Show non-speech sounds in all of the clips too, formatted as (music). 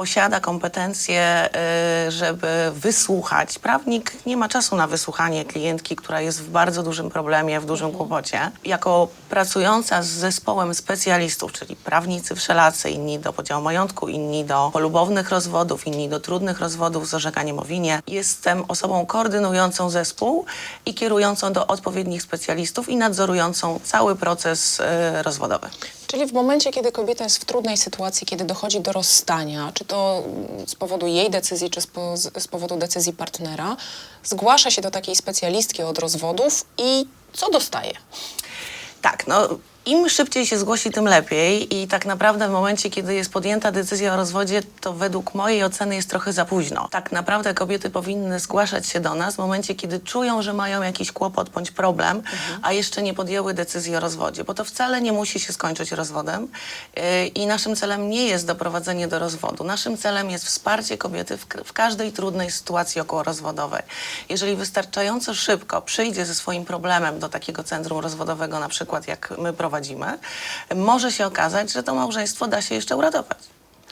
posiada kompetencje, y, żeby wysłuchać. Prawnik nie ma czasu na wysłuchanie klientki, która jest w bardzo dużym problemie, w dużym kłopocie. Jako pracująca z zespołem specjalistów, czyli prawnicy wszelacy, inni do podziału majątku, inni do polubownych rozwodów, inni do trudnych rozwodów z orzekaniem o winie, jestem osobą koordynującą zespół i kierującą do odpowiednich specjalistów i nadzorującą cały proces y, rozwodowy. Czyli w momencie, kiedy kobieta jest w trudnej sytuacji, kiedy dochodzi do rozstania, czy to z powodu jej decyzji, czy z, po, z powodu decyzji partnera, zgłasza się do takiej specjalistki od rozwodów i co dostaje? Tak, no im szybciej się zgłosi, tym lepiej i tak naprawdę w momencie, kiedy jest podjęta decyzja o rozwodzie, to według mojej oceny jest trochę za późno. Tak naprawdę kobiety powinny zgłaszać się do nas w momencie, kiedy czują, że mają jakiś kłopot bądź problem, a jeszcze nie podjęły decyzji o rozwodzie, bo to wcale nie musi się skończyć rozwodem yy, i naszym celem nie jest doprowadzenie do rozwodu. Naszym celem jest wsparcie kobiety w, w każdej trudnej sytuacji okołorozwodowej. Jeżeli wystarczająco szybko przyjdzie ze swoim problemem do takiego centrum rozwodowego, na przykład jak my prowadzimy, może się okazać, że to małżeństwo da się jeszcze uratować.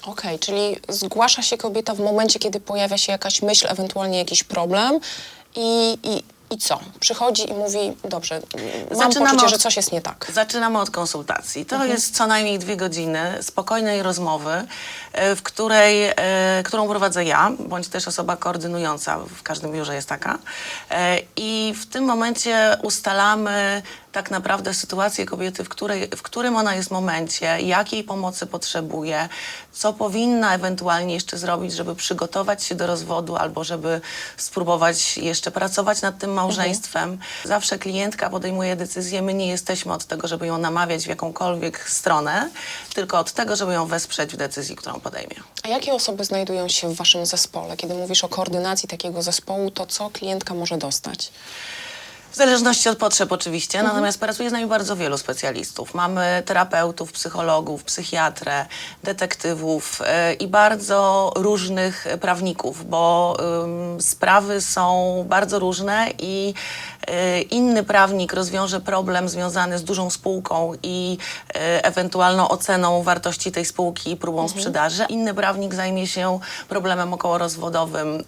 Okej, czyli zgłasza się kobieta w momencie, kiedy pojawia się jakaś myśl, ewentualnie jakiś problem i, i, i co? Przychodzi i mówi, dobrze, mam Zaczynamy poczucie, od- że coś jest nie tak. Zaczynamy od konsultacji. To Mhm. jest co najmniej dwie godziny spokojnej rozmowy, e, w której, e, którą prowadzę ja, bądź też osoba koordynująca, w każdym biurze jest taka. E, I w tym momencie ustalamy tak naprawdę sytuację kobiety, w, której, w którym ona jest momencie, jakiej pomocy potrzebuje, co powinna ewentualnie jeszcze zrobić, żeby przygotować się do rozwodu albo żeby spróbować jeszcze pracować nad tym małżeństwem. Zawsze klientka podejmuje decyzję, my nie jesteśmy od tego, żeby ją namawiać w jakąkolwiek stronę, tylko od tego, żeby ją wesprzeć w decyzji, którą podejmie. A jakie osoby znajdują się w waszym zespole? Kiedy mówisz o koordynacji takiego zespołu, to co klientka może dostać? W zależności od potrzeb oczywiście, natomiast pracuje z nami bardzo wielu specjalistów. Mamy terapeutów, psychologów, psychiatrę, detektywów y, i bardzo różnych prawników, bo ym, sprawy są bardzo różne i y, inny prawnik rozwiąże problem związany z dużą spółką i y, ewentualną oceną wartości tej spółki i próbą sprzedaży. Inny prawnik zajmie się problemem okołorozwodowym y,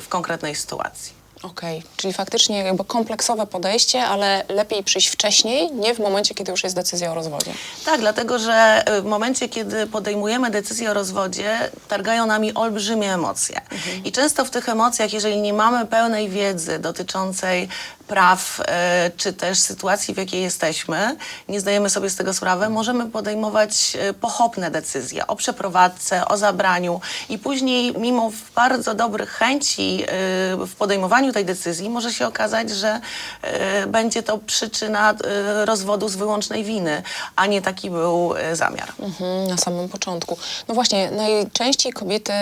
w konkretnej sytuacji. Okej, czyli faktycznie jakby kompleksowe podejście, ale lepiej przyjść wcześniej, nie w momencie, kiedy już jest decyzja o rozwodzie. Tak, dlatego że y, w momencie, kiedy podejmujemy decyzję o rozwodzie, targają nami olbrzymie emocje. I często w tych emocjach, jeżeli nie mamy pełnej wiedzy dotyczącej praw, y, czy też sytuacji, w jakiej jesteśmy, nie zdajemy sobie z tego sprawy, możemy podejmować y, pochopne decyzje o przeprowadzce, o zabraniu i później, mimo bardzo dobrych chęci y, w podejmowaniu tej decyzji, może się okazać, że będzie to przyczyna rozwodu z wyłącznej winy, a nie taki był zamiar. Mhm, na samym początku. No właśnie, najczęściej kobiety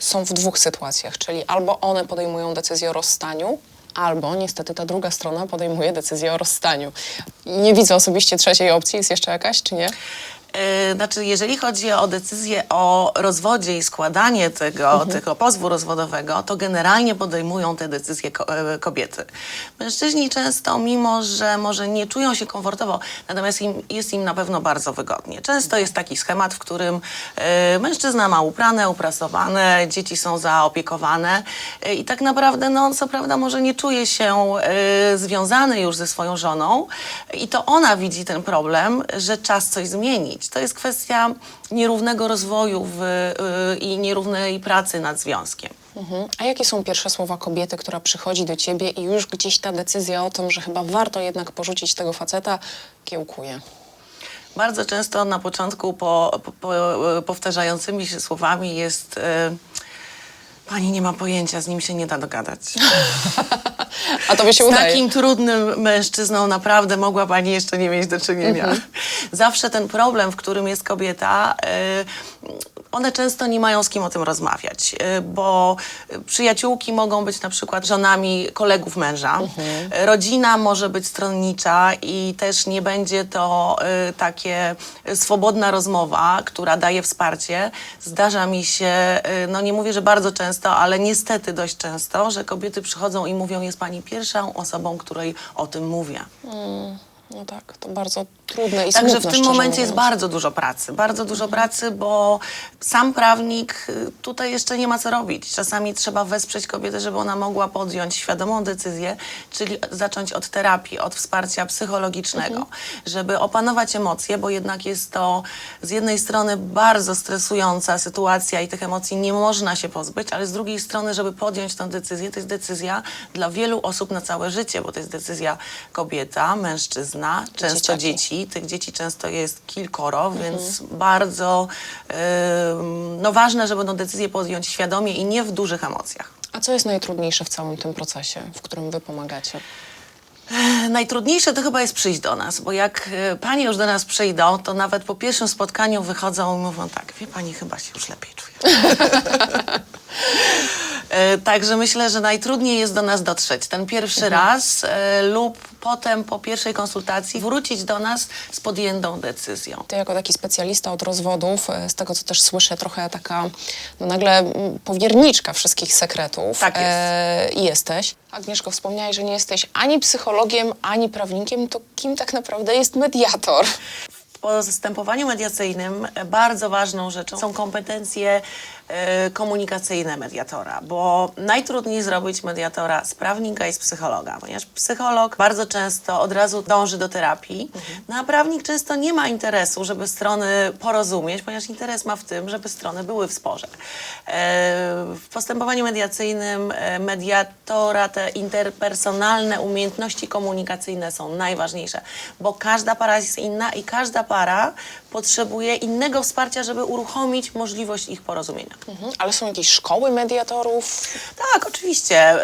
są w dwóch sytuacjach, czyli albo one podejmują decyzję o rozstaniu, albo niestety ta druga strona podejmuje decyzję o rozstaniu. Nie widzę osobiście trzeciej opcji, jest jeszcze jakaś, czy nie? Yy, Znaczy, jeżeli chodzi o decyzję o rozwodzie i składanie tego, tego pozwu rozwodowego, to generalnie podejmują te decyzje e, kobiety. Mężczyźni często, mimo że może nie czują się komfortowo, natomiast im, jest im na pewno bardzo wygodnie. Często jest taki schemat, w którym e, mężczyzna ma uprane, uprasowane, dzieci są zaopiekowane e, i tak naprawdę, no co prawda, może nie czuje się e, związany już ze swoją żoną i to ona widzi ten problem, że czas coś zmienić. To jest kwestia nierównego rozwoju w, y, i nierównej pracy nad związkiem. Mhm. A jakie są pierwsze słowa kobiety, która przychodzi do ciebie i już gdzieś ta decyzja o tym, że chyba warto jednak porzucić tego faceta, kiełkuje? Bardzo często na początku po, po, po, powtarzającymi się słowami jest y, Pani nie ma pojęcia, z nim się nie da dogadać. (laughs) A tobie się Z udaje. takim trudnym mężczyzną naprawdę mogła pani jeszcze nie mieć do czynienia. Zawsze ten problem, w którym jest kobieta, y, one często nie mają z kim o tym rozmawiać, y, bo przyjaciółki mogą być na przykład żonami kolegów męża. Y, Rodzina może być stronnicza i też nie będzie to y, takie swobodna rozmowa, która daje wsparcie. Zdarza mi się, y, no nie mówię, że bardzo często, ale niestety dość często, że kobiety przychodzą i mówią, jest pani pierwszą osobą, której o tym mówię. No tak, to bardzo trudne i Także w tym momencie jest bardzo dużo pracy, bardzo dużo pracy, bo sam prawnik y, tutaj jeszcze nie ma co robić. Czasami trzeba wesprzeć kobietę, żeby ona mogła podjąć świadomą decyzję, czyli zacząć od terapii, od wsparcia psychologicznego, żeby opanować emocje, bo jednak jest to z jednej strony bardzo stresująca sytuacja i tych emocji nie można się pozbyć, ale z drugiej strony, żeby podjąć tę decyzję, to jest decyzja dla wielu osób na całe życie, bo to jest decyzja kobieta, mężczyzna, często Dzieciaki. dzieci. Tych dzieci często jest kilkoro, więc bardzo ym, no ważne, żeby tę decyzję podjąć świadomie i nie w dużych emocjach. A co jest najtrudniejsze w całym tym procesie, w którym wy pomagacie? Najtrudniejsze to chyba jest przyjść do nas, bo jak e, panie już do nas przyjdą, to nawet po pierwszym spotkaniu wychodzą i mówią tak, wie pani, chyba się już lepiej czuję. (laughs) Także myślę, że najtrudniej jest do nas dotrzeć ten pierwszy raz e, lub potem po pierwszej konsultacji wrócić do nas z podjętą decyzją. Ty jako taki specjalista od rozwodów, e, z tego co też słyszę, trochę taka no nagle powierniczka wszystkich sekretów Tak jest. e, jesteś. Agnieszko, wspomniałaś, że nie jesteś ani psychologiem, ani prawnikiem, to kim tak naprawdę jest mediator? (laughs) W postępowaniu mediacyjnym bardzo ważną rzeczą są kompetencje e, komunikacyjne mediatora, bo najtrudniej zrobić mediatora z prawnika i z psychologa, ponieważ psycholog bardzo często od razu dąży do terapii, no a prawnik często nie ma interesu, żeby strony porozumieć, ponieważ interes ma w tym, żeby strony były w sporze. E, W postępowaniu mediacyjnym e, mediatora te interpersonalne umiejętności komunikacyjne są najważniejsze, bo każda para jest inna i każda para potrzebuje innego wsparcia, żeby uruchomić możliwość ich porozumienia. Mhm. Ale są jakieś szkoły mediatorów? Tak, oczywiście.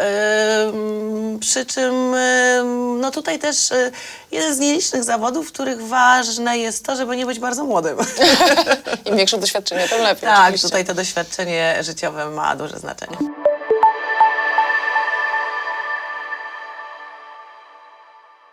Ym, Przy czym ym, no tutaj też y, jeden z nielicznych zawodów, w których ważne jest to, żeby nie być bardzo młodym. (laughs) Im większe doświadczenie, tym lepiej. tak, oczywiście. tutaj to doświadczenie życiowe ma duże znaczenie.